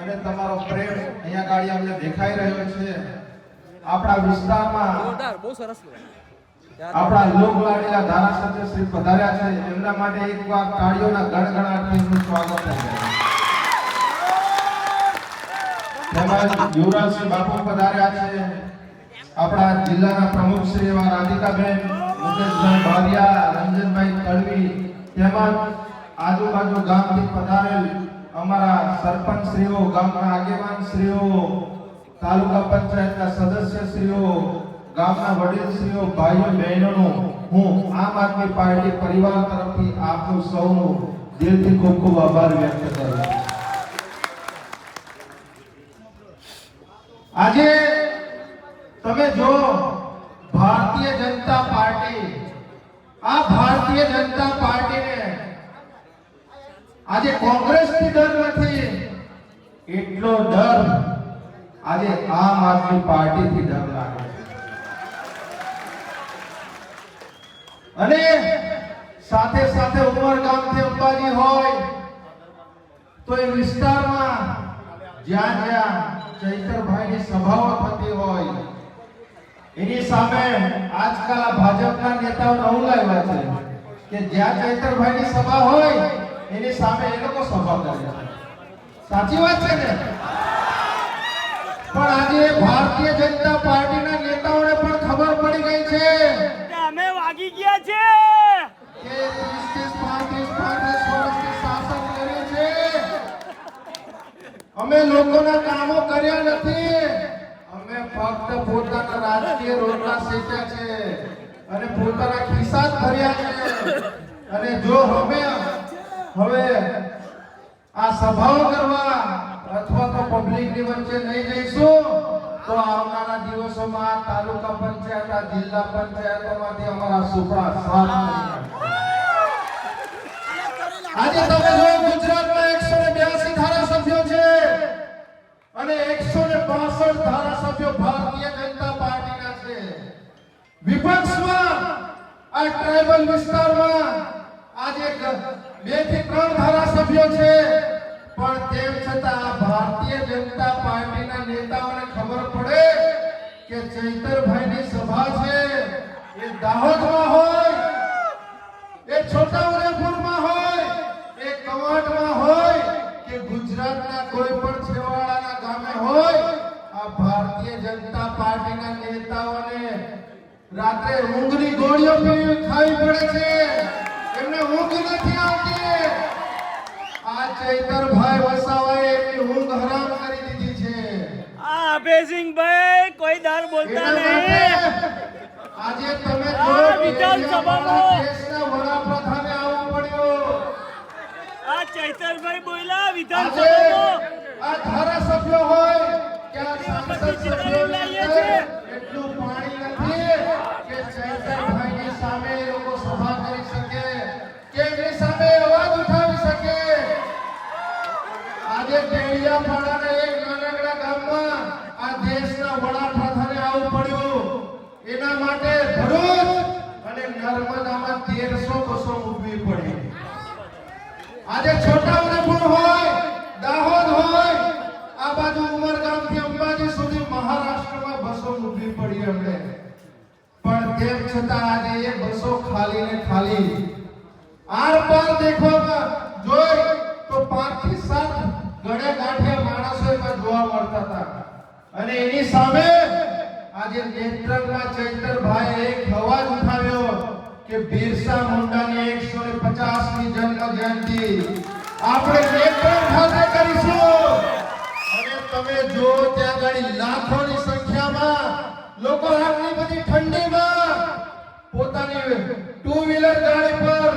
અને તમારો પ્રેમ અહીંયા ગાડી અમને દેખાઈ રહ્યો છે. આપણા વિસ્તારમાં જોરદાર બહુ સરસ આપણા લોકલાડીલા ધારાસભ્ય શ્રી પધાર્યા છે. એમના માટે એક વાર તાળીઓના ગણગણાટથી એમનું સ્વાગત થઈ તેમજ યુવરાજસિંહ બાપુ પધાર્યા છે. આપણા જિલ્લાના પ્રમુખ શ્રી એવા રાધિકાબેન મુકેશભાઈ બારિયા રંજનભાઈ તળવી તેમજ આજુબાજુ ગામથી પધારેલ અમારા સરપંચ શ્રીઓ ગામના આગેવાન શ્રીઓ તાલુકા પંચાયતના સદસ્ય શ્રીઓ ગામના વડીલ શ્રીઓ ભાઈઓ, બહેનોનો હું આમ આદમી પાર્ટી પરિવાર તરફથી આપનું સૌનો દિલથી ખૂબ ખૂબ આભાર વ્યક્ત કરું છું. આજે તમે જો ભારતીય જનતા પાર્ટી, આ ભારતીય જનતા પાર્ટીને આજે કોંગ્રેસથી ડર નથી એટલો ડર આજે આમ આદમી પાર્ટીથી ડર લાગે અને સાથે સાથે ઉમરગામથી અંબાજી હોય, તો એ વિસ્તારમાં જ્યાં જ્યાં ચૈતરભાઈની સભાઓ થતી હોય, એની સામે આજકાલ ભાજપના નેતાઓ નવું લાવ્યા છે કે જ્યાં ચૈતરભાઈની સભા હોય એની સામે એ લોકો સભા કરે. છે સાચી વાત છે ને? પણ આજે ભારતીય જનતા પાર્ટીના નેતાઓને પણ ખબર પડી ગઈ છે અમે વાગી ગયા છે. કે 30 35 35 વર્ષથી શાસન કર્યું છે. અમે લોકોના કામો કર્યા નથી. અમે ફક્ત પોતાના રાજકીય રોટલા શેક્યા છે. અને પોતાના ખિસ્સા ભર્યા છે. અને જો અમે હવે આ સભાઓ કરવા અથવા તો પબ્લિકની વચ્ચે નહીં જઈશું, તો આવનારા દિવસોમાં તાલુકા પંચાયત, આ જિલ્લા પંચાયતોમાંથી અમારા સુપડા સાફ આજે તમે જો ગુજરાતમાં એકસો ને બ્યાસી ધારાસભ્યો છે અને એકસો ને પાસઠ ધારાસભ્યો ભારતીય જનતા પાર્ટીના છે. વિપક્ષમાં, આ ટ્રાઇબલ વિસ્તારમાં આજે બેથી ત્રણ ધારાસભ્યો છે. પણ તેમ છતાં ભારતીય જનતા પાર્ટીના નેતાઓને ખબર પડે કે ચૈતરભાઈની સભા છે. એ દાહોદમાં હોય, એ છોટાઉદેપુરમાં હોય, એ કવાટમાં હોય કે ગુજરાતના કોઈ પણ છેવાડાના ગામે હોય, આ ભારતીય જનતા પાર્ટીના નેતાઓને રાત્રે ઊંઘની ગોળીઓ ખાવી પડે છે. એમને ઊંઘ નથી આવતી. ચૈતરભાઈ વસાવાએ એમની ઊંઘ હરામ કરી દીધી છે. આ અભયસિંહ ભાઈ કોઈ દર બોલતા નહીં. આજે તમે આ વિધાનસભામાં દેશના વડાપ્રધાને આવવું પડ્યો. આ ચૈતરભાઈ બોલ્યા વિધાનસભામાં. આ ધારાસભ્યો હોય કે આ સંસદ છીએ. એટલું આજે ટેડિયાપાડાના એક નાનકડા ગામમાં આ દેશના વડાપ્રધાને આવું પડ્યું. એના માટે ભરૂચ અને નર્મદામાં તેરસો બસો મૂકવી પડી. આજે છોટાઉદેપુર હોય, દાહોદ હોય, આ બાજુ ઉમરગામથી અંબાજી સુધી મહારાષ્ટ્રમાં બસો મૂકવી પડી અમને પણ તેમ છતાં આજે એ બસો ખાલી ને ખાલી. આર પાર દેખવામાં જોઈ અને એની સામે આજે નેત્રંગમાં ચૈતરભાઈ એક અવાજ ઉઠાવ્યો કે બિરસા મુંડાની 150મી જન્મ જયંતિ. આપણે નેત્રંગ ખાતે કરીશું. અને તમે જો ત્યાં ગાડી લાખોની સંખ્યામાં, લોકો આટલી બધી ઠંડીમાં પોતાની ટુ વ્હીલર ગાડી પર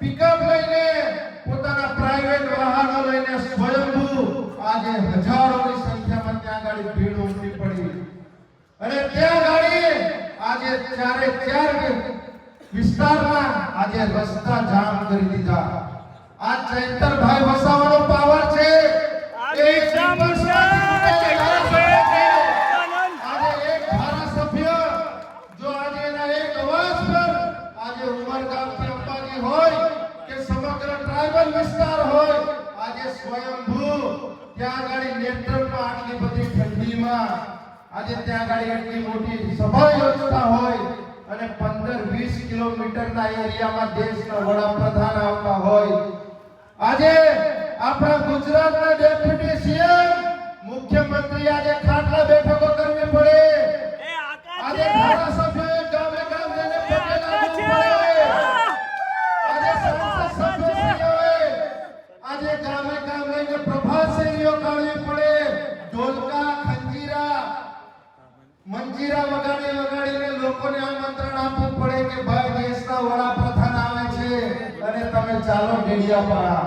પિકઅપ લઈને, પોતાના પ્રાઇવેટ વાહનો લઈને સ્વયંભૂ આજે હજારોની સંખ્યામાં ત્યાં ગાડી ભીડ ઉમટી પડી. અને ત્યાં ગાડી આજે ચારે ચાર વિસ્તારમાં આજે રસ્તા જામ કરી દીધા. આ ચૈતરભાઈ વસાવાનો પાવર છે. એક હોય કે સમગ્ર ટ્રાઇબલ વિસ્તાર હોય આજે સ્વયંભૂ ત્યાં આગળ નેત્રમાં આટલી બધી ઠંડીમાં. આજે ત્યાં આગળ એટલી મોટી સભા યોજતા હોય અને પંદર વીસ કિલોમીટરના એરિયામાં દેશના વડાપ્રધાન આવતા હોય. આજે આપણા ગુજરાતના ડેપ્યુટી સીએમ, મુખ્યમંત્રી આજે ખાટલા બેઠકો દેશના વડાપ્રધાન આવે છે. અને તમે ચાલો મીડિયા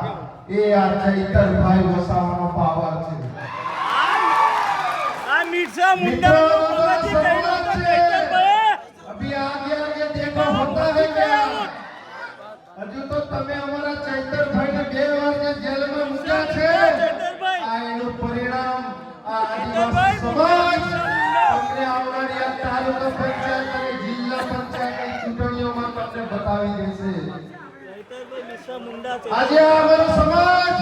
એ આ ચૈતરભાઈ વસાવાનો પાવર છે. આ. અભી આગે આગે દેખો હોતા હે ક્યા? હજુ તો તમે અમારા ચૈતરભાઈને બે બતાવી દેશે. આજે આ અમારો સમાજ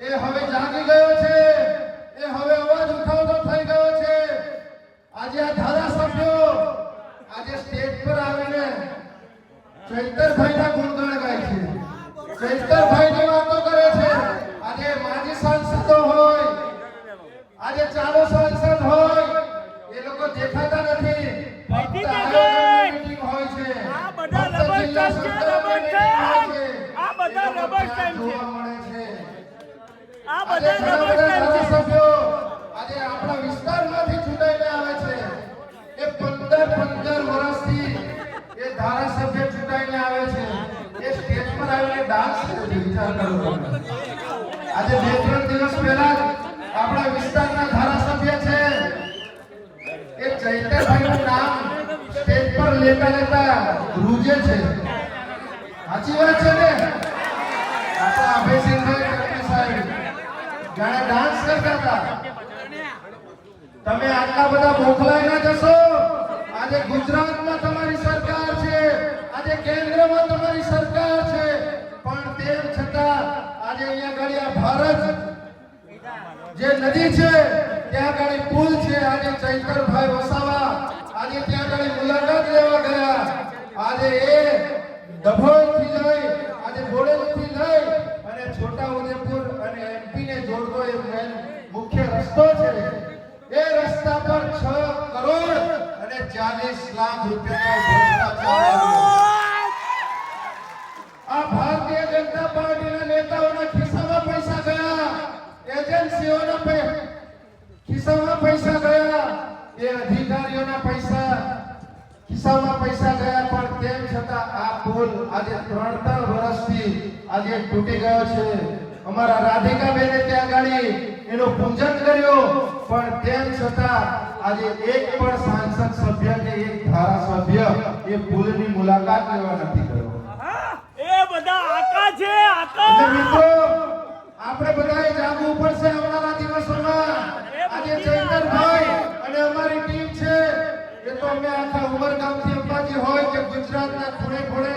એ હવે જાગી ગયો છે ધારાસભ્યો આજે આપણા વિસ્તારમાંથી ચૂંટાઈને આવે છે. એ 15 15 વર્ષથી એ ધારાસભ્ય ચૂંટાઈને આવે છે. એ સ્ટેજ પર આવીને ડાન્સ કરે વિચાર કરો આજે બે ત્રણ દિવસ પહેલા આપણા વિસ્તારના ધારાસભ્ય છે. એ ચૈતરભાઈનું નામ સ્ટેજ પર લેતા લેતા ધ્રુજે છે. સાચી વાત છે ને? આપણા અભયસિંહભાઈ કટકી સાહેબ જાણે ડાન્સ કરતા હતા તમે આટલા બધા મોકલાઈ ના જશો? આજે ગુજરાતમાં તમારી સરકાર છે. આજે કેન્દ્રમાં તમારી સરકાર છે. પણ તેમ છતાં આજે અહીંયા આ ભારત જે નદી છે, ત્યાં આગળ પુલ છે. આજે ચૈતરભાઈ વસાવા આજે ત્યાં આગળ મુલાકાત લેવા ગયા. આજે એ ડભોઈથી લઈ, આજે બોડેલીથી લઈ અને છોટા ઉદેપુર અને એમપી ને જોડતો એ મુખ્ય રસ્તો છે. 40 લાખ રૂપિયા. આ ભારતીય જનતા પાર્ટીના નેતાઓના ખિસ્સામાં પૈસા ગયા એજન્સીઓના ખિસ્સામાં પૈસા ગયા એ અધિકારીઓના પૈસા ખિસ્સામાં પૈસા ગયા પણ તેમ છતાં આ પુલ આજે ત્રણ ત્રણ વર્ષથી આજે તૂટી ગયો છે અમારા રાધિકા બેને ત્યાં ગાડી, એનું પૂજન કર્યું, પણ તેમ છતાં આજે એક પણ સાંસદ સભ્ય કે એક ધારાસભ્ય એ પુલની મુલાકાત લેવા નથી ગયો. એ બધા આકા છે આકા! મિત્રો આપણે બધાએ જાગવું પડશે આવનારા દિવસોમાં. આજે ચૈતરભાઈ અને અમારી ટીમ છે. એ તો અમે આખા ઉમરગામથી અંબાજી હોય કે ગુજરાતના ખૂણે ખૂણે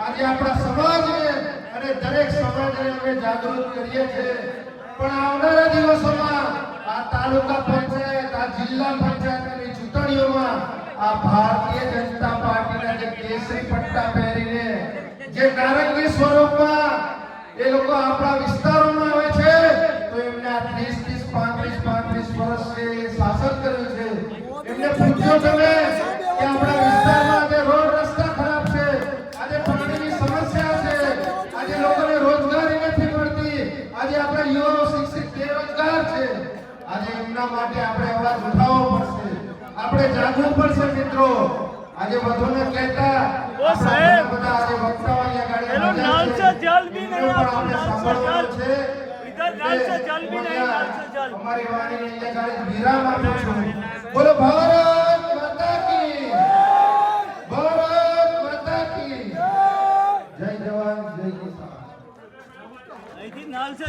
આજે આપણા સમાજને અને દરેક સમાજને અમે જાગૃત કરીએ છીએ. પણ આવનારા દિવસોમાં આ તાલુકા પંચાયત જિલ્લા પંચાયતની ચૂંટણીઓમાં આ ભારતીય જનતા પાર્ટીના જે કેસરી પટ્ટા પહેરીને જે નારંગી સ્વરૂપમાં એ લોકો આપણા વિસ્તારોમાં આવે છે, તો એમને આ 30 30 35 35 વર્ષે શાસન કર્યું છે, એમને પૂછ્યો તમે જાગવું પડશે મિત્રો. આજે વધુ ને કહેતા ઓ સાહેબ, બધા આજે વક્તાઓ અહીંયા ગાડી એનો નામ છે. છે જલ બી નહીં એમનું પણ આપણું સાંભળવાનું છે. ઇધર નામ છે જલ બી નહીં, અહીંયા નામ છે જલ. અમારી વાણી ને અહીંયા ગાડી વિરામ આપું છું. બોલો ભારત માતા કી ભારત માતા કી જય. જવાન જય કિસાન. અહીંથી નાલ છે